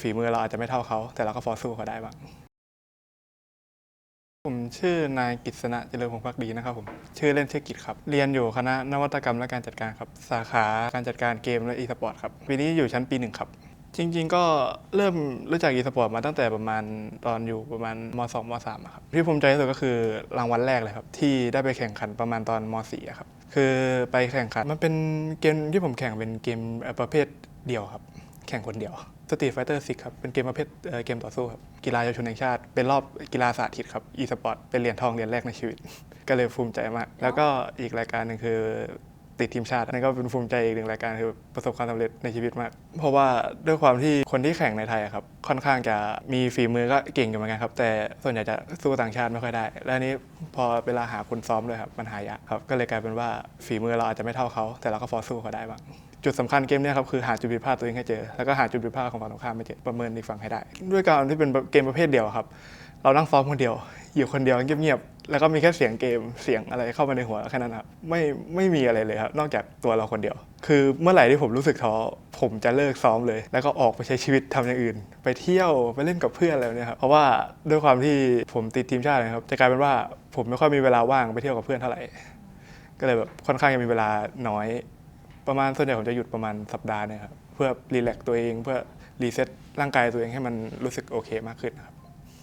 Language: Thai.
ฝีมือเราอาจจะไม่เท่าเขา แต่เราก็พอสู้เขาได้บ้าง ผมชื่อนายกิษณะเจริญพงศ์พักดีนะครับผม ชื่อเล่นชื่อกิจครับ เรียนอยู่คณะนวัตกรรมและการจัดการครับ สาขาการจัดการเกมและอีสปอร์ตครับ ปีนี้อยู่ชั้นปีหนึ่งครับ จริง ๆ ก็เริ่มรู้จักอีสปอร์ตมาตั้งแต่ประมาณตอนอยู่ประมาณม 2ม3ครับ ที่ภูมิใจที่สุดก็คือรางวัลแรกเลยครับ ที่ได้ไปแข่งขันประมาณตอนม 4 ครับ คือไปแข่งขัน มันเป็นเกมที่ผมแข่งเป็นเกมประเภทเดียวครับ แข่งคนเดียว Street Fighter 6ครับ เป็นเกมประเภทเเกมต่อสู้ครับ กีฬาเยาวชนแห่งชาติ เป็นรอบกีฬาสาธิตครับ e-sport เป็นเหรียญทองเหรียญแรกในชีวิต ก็เลยภูมิใจมาก แล้วก็อีกรายการหนึ่งคือ ติดทีมชาตินั่นก็เป็นภูมิใจอีกหนึ่งรายการคือประสบความสำเร็จในชีวิตมาก เพราะว่าด้วยความที่คนที่แข่งในไทยอะครับค่อนข้างจะมีฝีมือก็เก่งอยู่เหมือนกันครับ แต่ส่วนใหญ่จะสู้ต่างชาติไม่ค่อยได้ และอันนี้พอเวลาหาคนซ้อมด้วยครับมันหายากครับก็เลยกลายเป็นว่าฝีมือเราอาจจะไม่เท่าเขา แต่เราก็พอสู้เขาได้บ้างจุดสำคัญเกมนี้ครับคือหาจุดผิดพลาดตัวเองให้เจอ แล้วก็หาจุดผิดพลาดของฝั่งตรงข้ามให้เจอประเมินอีกฝั่งให้ได้ ด้วยการที่เป็นเกมประเภทเดียวครับ เรานั่งซ้อมคนเดียว อยู่คนเดียวเงียบๆ แล้วก็มีแค่เสียงเกมเสียงอะไรเข้ามาในหัวแค่นั้นครับไม่ไม่มีอะไรเลยครับนอกจากตัวเราคนเดียว คือเมื่อไหร่ที่ผมรู้สึกท้อผมจะเลิกซ้อมเลย แล้วก็ออกไปใช้ชีวิตทำอย่างอื่น ไปเที่ยวไปเล่นกับเพื่อนอะไรเนี้ยครับเพราะว่าด้วยความที่ผมติดทีมชาตินะครับจะกลายเป็นว่าผมไม่ค่อยมีเวลาว่างไปเที่ยวกับเพื่อนเท่าไหร่ก็เลยแบบค่อนข้างจะมีเวลาน้อย ประมาณส่วนใหญ่ผมจะหยุดประมาณสัปดาห์หนึงครับเพื่อรีแลกซ์ตัวเองเพื่อรีเซ็ตร่างกายตัวเองให้มันรู้สึกโอเคมากขึ้นครับ